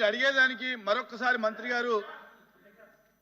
మీరు అడిగేదానికి మరొకసారి మంత్రి గారు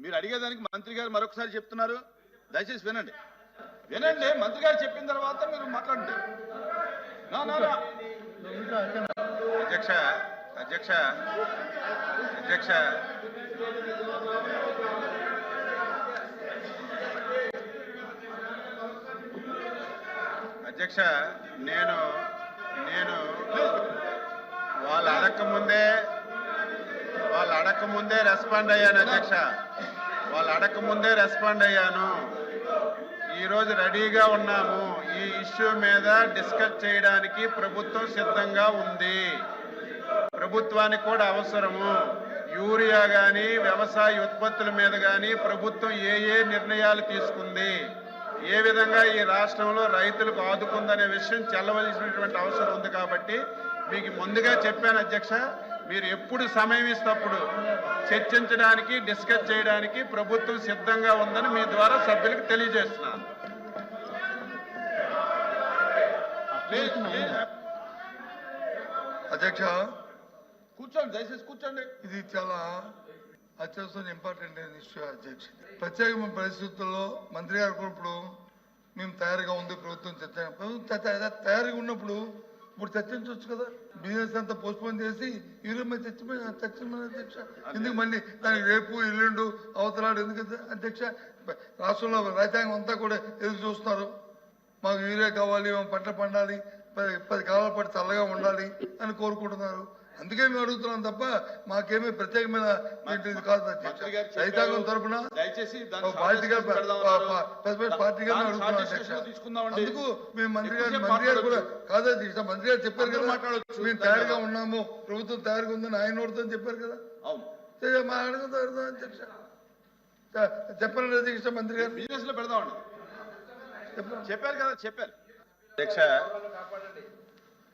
మీరు అడిగేదానికి మంత్రి గారు మరొకసారి చెప్తున్నారు. దయచేసి వినండి. వినండి మంత్రి గారు చెప్పిన తర్వాత మీరు మాట్లాడండి. నా, అధ్యక్ష అధ్యక్ష అధ్యక్ష. అధ్యక్ష నేను నేను వాళ్ళు అడక్క ముందే వాళ్ళు అడక్క ముందే రెస్పాండ్ అయ్యాను అధ్యక్ష. వాళ్ళు అడక్క ముందే రెస్పాండ్ అయ్యాను. ఈరోజు రెడీగా ఉన్నాము. ఈ ఇష్యూ మీద డిస్కస్ చేయడానికి ప్రభుత్వం సిద్ధంగా ఉంది. ప్రభుత్వానికి కూడా అవసరము. యూరియా కానీ వ్యవసాయ ఉత్పత్తుల మీద కానీ ప్రభుత్వం ఏ ఏ నిర్ణయాలు తీసుకుంది? ఏ విధంగా ఈ రాష్ట్రంలో రైతులకు ఆదుకుందనే విషయం చెల్లవలసినటువంటి అవసరం ఉంది కాబట్టి మీకు ముందుగా చెప్పాను అధ్యక్ష. మీరు ఎప్పుడు సమయం ఇస్తప్పుడు చర్చించడానికి డిస్కస్ చేయడానికి ప్రభుత్వం సిద్ధంగా ఉందని మీ ద్వారా సభ్యులకు తెలియజేస్తున్నాను. అధ్యక్ష. కూర్చోండి దయచేసి కూర్చోండి. ఇది చాలా అత్యవసరం ఇంపార్టెంట్ అయిన ఇష్యూ అధ్యక్ష. ప్రత్యేకమైన పరిస్థితుల్లో మంత్రి గారు కూడా ఇప్పుడు మేము తయారుగా ఉంది ప్రభుత్వం చర్చ. ప్రభుత్వం తయ- తయారుగా ఉన్నప్పుడు ఇప్పుడు చర్చించవచ్చు కదా. బిజినెస్ అంతా పోస్ట్పోన్ చేసి ఈరోజు మీద చర్చ చర్చమని అధ్యక్ష. ఎందుకు మళ్ళీ దానికి రేపు ఎల్లుండు అవతలాడు ఎందుకు అధ్యక్ష? రాష్ట్రంలో రైతాంగం అంతా కూడా ఎదురు చూస్తున్నారు. మాకు యూరియా కావాలి మేము పంట పండాలి పది పది కాలాల పాటు చల్లగా ఉండాలి అని కోరుకుంటున్నారు. అందుకే మేము అడుగుతున్నాం తప్ప మాకేమీ ప్రత్యేకమైన కాదు. రైతాంగం తరపున దయచేసి దాన్ని ఒక పార్టీగా అడుగుతున్నాం. అందుకు మేము మంత్రి గారు మంత్రి గారు కూడా మాట్లాడొచ్చు. కాదు అధ్యక్ష మంత్రి గారు చెప్పారు కదా. మాట్లాడొచ్చు. మేము తయారుగా ఉన్నాము. ప్రభుత్వం తయారుగా ఉందని ఆయన నోడుతో చెప్పారు కదా. మా అడుగుతారు అధ్యక్ష? చె- చెప్పండి అధ్యక్ష మంత్రి గారు. బిజినెస్లో పెడదామండి. చెప్పారు కదా చెప్పారు. అధ్యక్ష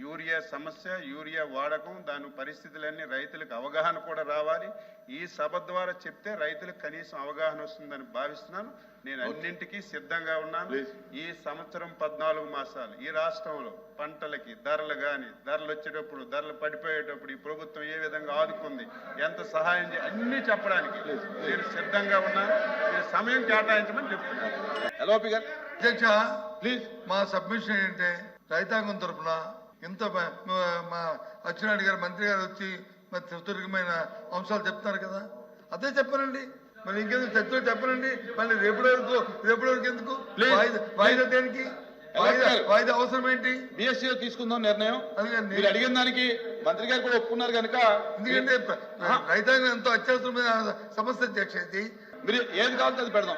యూరియా సమస్య యూరియా వాడకం దాని పరిస్థితులన్నీ రైతులకు అవగాహన కూడా రావాలి. ఈ సభ ద్వారా చెప్తే రైతులకు కనీసం అవగాహన వస్తుందని భావిస్తున్నాను. నేను అన్నింటికీ సిద్ధంగా ఉన్నాను. ఈ సంవత్సరం పద్నాలుగు మాసాలు. ఈ రాష్ట్రంలో పంటలకి ధరలు కానీ ధరలు వచ్చేటప్పుడు ధరలు పడిపోయేటప్పుడు ఈ ప్రభుత్వం ఏ విధంగా ఆదుకుంది ఎంత సహాయం చే అన్నీ చెప్పడానికి నేను సిద్ధంగా ఉన్నాను. మీరు సమయం కేటాయించమని చెప్తున్నాను. అధ్యక్ష ప్లీజ్ మా సబ్మిషన్ ఏంటంటే రైతాంగం తరపున ఇంత మ- అచ్చెన్నాయుడు గారు మంత్రి గారు వచ్చి మరి సుదీర్ఘమైన అంశాలు చెప్తున్నారు కదా? అదే చెప్పనండి. మరి ఇంకెందుకు చర్చలో చెప్పనండి? మళ్ళీ రేపటి వరకు రేపటి వరకు ఎందుకు. వాయిదా దేనికి? వాయిదా అవసరం ఏంటి? బిఎస్సీ తీసుకుందాం నిర్ణయం. మీరు అడిగిన దానికి మంత్రి గారు కూడా ఒప్పుకున్నారు కనుక ఎందుకంటే రైతాంగం ఎంతో అత్యవసరమైన సమస్య మీరు ఏది కావాలంటే అది పెడదాం.